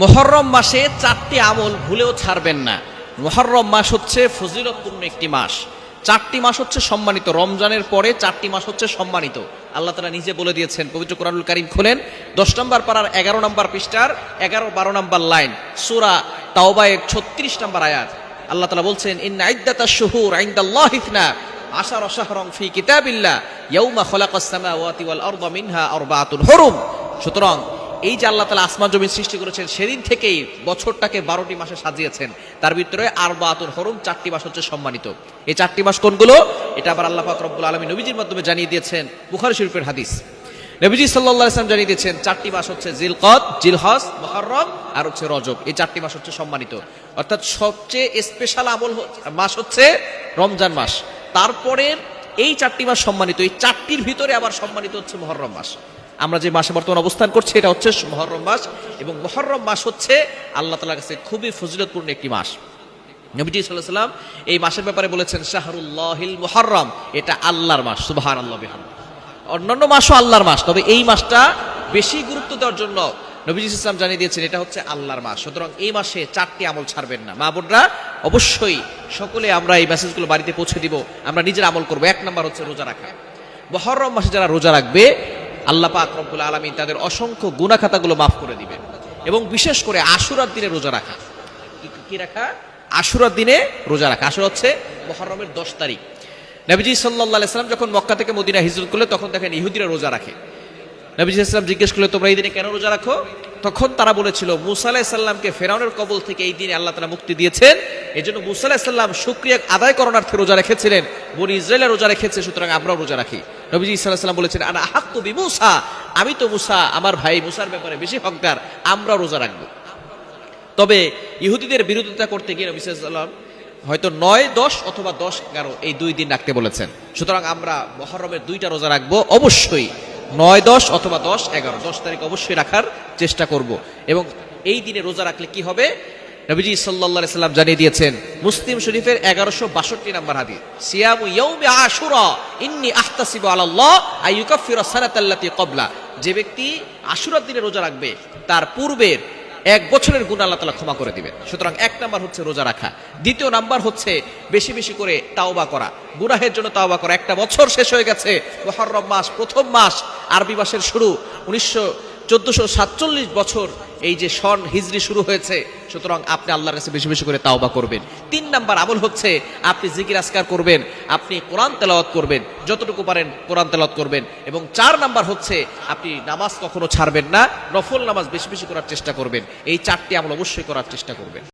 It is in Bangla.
মোহরম মাসে চারটি আমল ভুলেও ছাড়বেন না। মোহরম মাস হচ্ছে ফজিলতপূর্ণ একটি মাস। চারটি মাস হচ্ছে সম্মানিত। রমজানের পরে চারটি মাস হচ্ছে সম্মানিত। আল্লাহ তালা নিজে বলে দিয়েছেন, পবিত্র কোরআনুল কারিম খোলেন, দশ নম্বর পাড়ার এগারো নম্বর পৃষ্ঠার এগারো বারো নম্বর লাইন, সুরা তাওবায়ের ছত্রিশ নম্বর আয়াত। আল্লাহ তালা বলছেন ইন আইদাতা শহুর আইন্দাল্লাহ ইথনা আশার অশাহরং ফি কিতাবিল্লাহ, ইয়াউমা খলাকাস সামাওয়াতি ওয়াল আরদা মিনহা আরবাআতুন হুরুম। সুতরাং এই যে আল্লাহ তালা আসমান জমিন সৃষ্টি করেছেন, সেদিন থেকেই বছরটাকে বারোটি মাসে সাজিয়েছেন। তার ভিতরে আর বাতুল হরম, চারটি মাস হচ্ছে সম্মানিত। এই চারটি মাস কোনগুলো? এটা আবার আল্লাহ পাক রব্বুল আলমী নবীজির মাধ্যমে জানিয়ে দিয়েছেন, বুখারি শরীফের হাদিস। নবীজি সাল্লাহ ইসলাম জানিয়ে দিয়েছেন, চারটি মাস হচ্ছে জিলকদ জিলহস মহরম আর হচ্ছে রজব। এই চারটি মাস হচ্ছে সম্মানিত। অর্থাৎ সবচেয়ে স্পেশাল আমল মাস হচ্ছে রমজান মাস। তারপরে এই চারটি মাস সম্মানিত। এই চারটির ভিতরে আবার সম্মানিত হচ্ছে মহরম মাস। আমরা যে মাসে বর্তমান অবস্থান করছি, এটা হচ্ছে মহরম মাস এবং মহরম মাস হচ্ছে আল্লাহ তালার কাছে খুবই ফজিলতপূর্ণ একটি মাস। নবীজি সাল্লাহ সাল্লাম এই মাসের ব্যাপারে বলেছেন, শাহরুল্লাহিল মুহররম এটা আল্লাহর মাস সুবাহান আল্লাহ বিহান অন্যান্য মাসও আল্লাহর মাস, তবে এই মাসটা বেশি গুরুত্ব দেওয়ার জন্য নবীজি ইসলাম জানিয়ে দিয়েছেন, এটা হচ্ছে আল্লাহর মাস। সুতরাং এই মাসে চারটি আমল ছাড়বেন না। মা বোনরা, অবশ্যই সকলে আমরা এই মেসেজগুলো বাড়িতে পৌঁছে দিব। আমরা নিজের আমল করব। এক নম্বর হচ্ছে রোজা রাখা। মহরম মাসে যারা রোজা রাখবে আল্লাহ পাক রব্বুল আলমী তাদের অসংখ্য গুণাখাতাগুলো মাফ করে দিবেন। এবং বিশেষ করে আশুরার দিনে রোজা রাখা। কি- রাখা? আশুরার দিনে রোজা রাখা। আশুরা হচ্ছে মহরমের দশ তারিখ। নবীজি সাল্লাহ সাল্লাম যখন মক্কা থেকে মদিনা হিজরত করলে তখন দেখেন ইহুদিরা রোজা রাখে। নবীজি ইসলাম জিজ্ঞেস করলে তোমরা এই দিনে কেন রোজা রাখো? তখন তারা বলেছিল, মুসা আলাহিসাল্লামকে ফেরাউনের কবল থেকে এই দিনে আল্লাহ তালা মুক্তি দিয়েছেন। এই জন্য মুসা আলাহিসাল্লাম সুক্রিয়া আদায় করণার্থে রোজা রেখেছিলেন। বনি ইসরায়েলের রোজা রেখেছে, সুতরাং আমরাও রোজা রাখি। নবীজি ইসলাম সাল্লাম বলেছেন, আনা আহাক্তু বি মুসা আমি তো মুসা, আমার ভাই মুসার ব্যাপারে বেশি হকদার আমরা রোজা রাখব। তবে ইহুদিদের বিরোধিতা করতে গিয়ে নবী সাল্লাম হয়তো নয়, দশ অথবা দশ, এগারো এই দুই দিন রাখতে বলেছেন। সুতরাং আমরা মহরমের দুইটা রোজা রাখব, অবশ্যই নয়, দশ অথবা দশ, এগারো। দশ তারিখ অবশ্যই রাখার চেষ্টা করব। এবং এই দিনে রোজা রাখলে কি হবে? নবীজি সাল্লাল্লাহু সাল্লাম জানিয়ে দিয়েছেন, মুসলিম শরীফের এগারোশো বাষট্টি নাম্বার হাদিস, সিয়ামু ইয়াউমি আশুরা, ইন্নি আহতাসিবু আলাল্লাহ, আইয়ুকাফিরা সানাতাল্লাতি ক্বাবলা। যে ব্যক্তি আশুরার দিনে রোজা রাখবে, তার পূর্বের এক বছরের গুণ আল্লাহ তালা ক্ষমা করে দিবেন। সুতরাং এক নাম্বার হচ্ছে রোজা রাখা। দ্বিতীয় নাম্বার হচ্ছে বেশি বেশি করে তাওবা করা। গুনাহের জন্য তাওবা করা। একটা বছর শেষ হয়ে গেছে মহরম মাস প্রথম মাস, আরবি মাসের শুরু, উনিশশো চোদ্দশো সাতচল্লিশ বছর এই যে সন হিজড়ি শুরু হয়েছে, সুতরাং আপনি আল্লাহর কাছে বেশি বেশি করে তাওবা করবেন। তিন নাম্বার আমল হচ্ছে, আপনি জিকির আসকার করবেন, আপনি কোরআন তেলাওয়াত করবেন, যতটুকু পারেন কোরআন তেলাওয়াত করবেন। এবং চার নাম্বার হচ্ছে, আপনি নামাজ কখনো ছাড়বেন না, নফল নামাজ বেশি বেশি করার চেষ্টা করবেন। এই চারটি আমল অবশ্যই করার চেষ্টা করবেন।